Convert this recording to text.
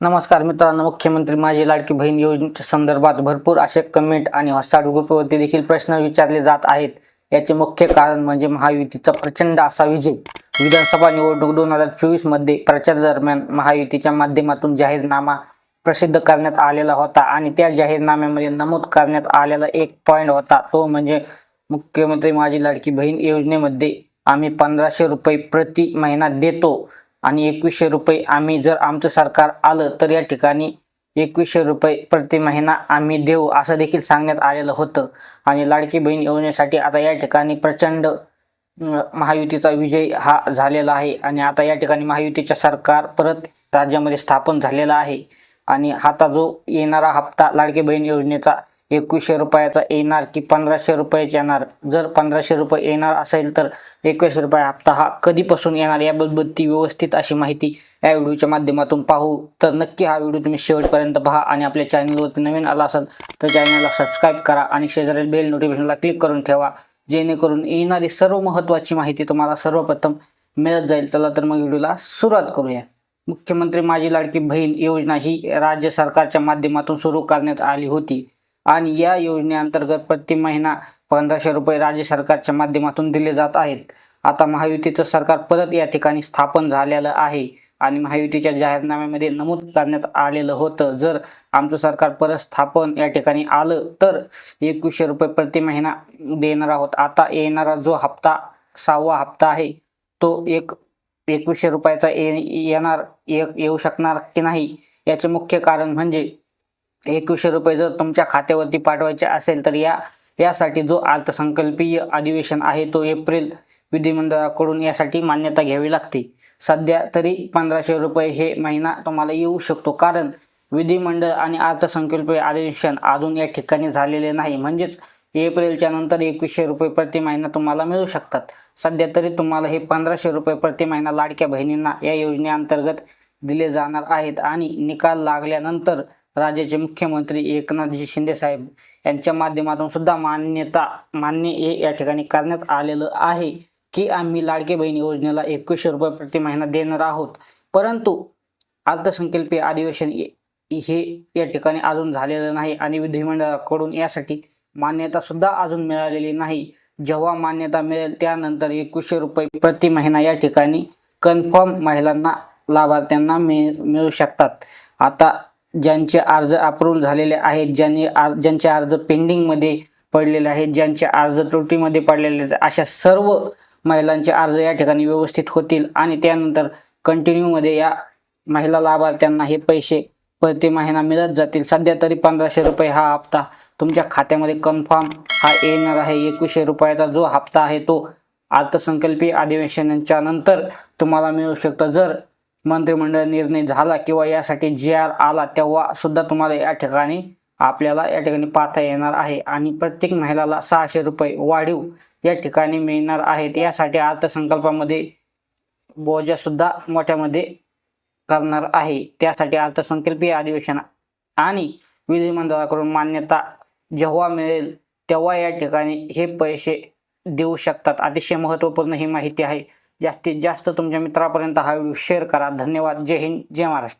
नमस्कार मित्रांनो मुख्यमंत्री माझी लाडकी बहीण योजनेच्या संदर्भात भरपूर असे कमेंट आणि व्हॉट्सअप ग्रुपवरती देखील प्रश्न विचारले जात आहेत. याचे मुख्य कारण म्हणजे महायुतीचा प्रचंड असा विजय. विधानसभा निवडणूक दोन हजार चोवीसमध्ये प्रचार दरम्यान महायुतीच्या माध्यमातून जाहीरनामा प्रसिद्ध करण्यात आलेला होता आणि त्या जाहीरनाम्यामध्ये नमूद करण्यात आलेला एक पॉईंट होता. तो म्हणजे मुख्यमंत्री माझी लाडकी बहीण योजनेमध्ये आम्ही पंधराशे रुपये प्रति महिना देतो. आणि एकवीसशे रुपये आम्ही जर आमचं सरकार आलं तर या ठिकाणी एकवीसशे रुपये प्रति महिना आम्ही देऊ असं देखील सांगण्यात आलेलं होतं. आणि लाडकी बहीण योजनेसाठी आता या ठिकाणी प्रचंड महायुतीचा विजय हा झालेला आहे. आणि आता या ठिकाणी महायुतीचे सरकार परत राज्यामध्ये स्थापन झालेला आहे. आणि आता जो येणारा हप्ता लाडकी बहीण योजनेचा एकवीसशे रुपयाचा येणार की पंधराशे रुपयाचा येणार. जर पंधराशे रुपये येणार असेल तर एकवीसशे रुपये हप्ता हा कधीपासून येणार याबाबतची व्यवस्थित अशी माहिती या व्हिडिओच्या माध्यमातून पाहू. तर नक्की हा व्हिडिओ तुम्ही शेवटपर्यंत पहा आणि आपल्या चॅनलवरती नवीन आला असेल तर चॅनलला सबस्क्राईब करा आणि शेजारील बेल नोटिफिकेशनला क्लिक करून ठेवा. जेणेकरून येणारी सर्व महत्त्वाची माहिती तुम्हाला सर्वप्रथम मिळत जाईल. चला तर मग व्हिडिओला सुरुवात करूया. मुख्यमंत्री माझी लाडकी बहीण योजना ही राज्य सरकारच्या माध्यमातून सुरू करण्यात आली होती. आणि या योजनेअंतर्गत प्रति महिना पंधराशे रुपये राज्य सरकारच्या माध्यमातून दिले जात आहेत. आता महायुतीचं सरकार परत या ठिकाणी स्थापन झालेलं आहे आणि महायुतीच्या जाहीरनाम्यामध्ये नमूद करण्यात आलेलं होतं. जर आमचं सरकार परत स्थापन या ठिकाणी आलं तर एकवीसशे रुपये प्रति महिना देणार आहोत. आता येणारा जो हप्ता सहावा हप्ता आहे तो एक एकवीसशे रुपयाचा ये येणार ये- येऊ शकणार की नाही? याचे मुख्य कारण म्हणजे एकवीसशे रुपये जर तुमच्या खात्यावरती पाठवायचे असेल तर या यासाठी जो अर्थसंकल्पीय अधिवेशन आहे तो एप्रिल विधिमंडळाकडून यासाठी मान्यता घ्यावी लागते. सध्या तरी पंधराशे रुपये हे महिना तुम्हाला येऊ शकतो कारण विधिमंडळ आणि अर्थसंकल्पीय अधिवेशन अजून या ठिकाणी झालेले नाही. म्हणजेच एप्रिलच्या नंतर एकवीसशे रुपये प्रति महिना तुम्हाला मिळू शकतात. सध्या तरी तुम्हाला हे पंधराशे रुपये प्रति महिना लाडक्या बहिणींना या योजनेअंतर्गत दिले जाणार आहेत आणि निकाल लागल्यानंतर राज्याचे मुख्यमंत्री एकनाथजी शिंदे साहेब यांच्या माध्यमातून सुद्धा मान्यता मान्य हे या ठिकाणी करण्यात आलेलं आहे की आम्ही लाडके बहीण योजनेला एकवीसशे रुपये प्रति महिना देणार आहोत. परंतु अर्थसंकल्पीय अधिवेशन हे हे या ठिकाणी अजून झालेलं नाही आणि विधिमंडळाकडून यासाठी मान्यता सुद्धा अजून मिळालेली नाही. जेव्हा मान्यता मिळेल त्यानंतर एकवीसशे रुपये प्रति महिना या ठिकाणी कन्फर्म महिलांना लाभार्थ्यांना मिळ मिळू शकतात. आता ज्यांचे अर्ज अप्रूव्ह झालेले आहेत ज्यांनी आर ज्यांचे अर्ज पेंडिंगमध्ये पडलेले आहेत ज्यांचे अर्ज त्रुटीमध्ये पडलेले आहेत अशा सर्व महिलांचे अर्ज या ठिकाणी व्यवस्थित होतील आणि त्यानंतर कंटिन्यूमध्ये या महिला लाभार्थ्यांना हे पैसे प्रति महिना मिळत जातील. सध्या तरी पंधराशे रुपये हा हप्ता तुमच्या खात्यामध्ये कन्फर्म हा येणार आहे. एकवीसशे रुपयाचा जो हप्ता आहे तो अर्थसंकल्पीय अधिवेशनाच्या नंतर तुम्हाला मिळू शकतो. जर मंत्रिमंडळ निर्णय झाला किंवा यासाठी जी आर आला तेव्हा सुद्धा तुम्हाला या ठिकाणी आपल्याला या ठिकाणी पाहता येणार आहे. आणि प्रत्येक महिलाला सहाशे रुपये वाढीव या ठिकाणी मिळणार आहेत. यासाठी अर्थसंकल्पामध्ये बोजा सुद्धा मोठ्यामध्ये करणार आहे. त्यासाठी अर्थसंकल्पीय अधिवेशन आणि विधिमंडळाकडून मान्यता जेव्हा मिळेल तेव्हा या ठिकाणी हे पैसे देऊ शकतात. अतिशय महत्त्वपूर्ण ही माहिती आहे. जास्तीत जास्त तुमच्या मित्रापर्यंत हा व्हिडिओ शेअर करा. धन्यवाद. जय हिंद. जय महाराष्ट्र.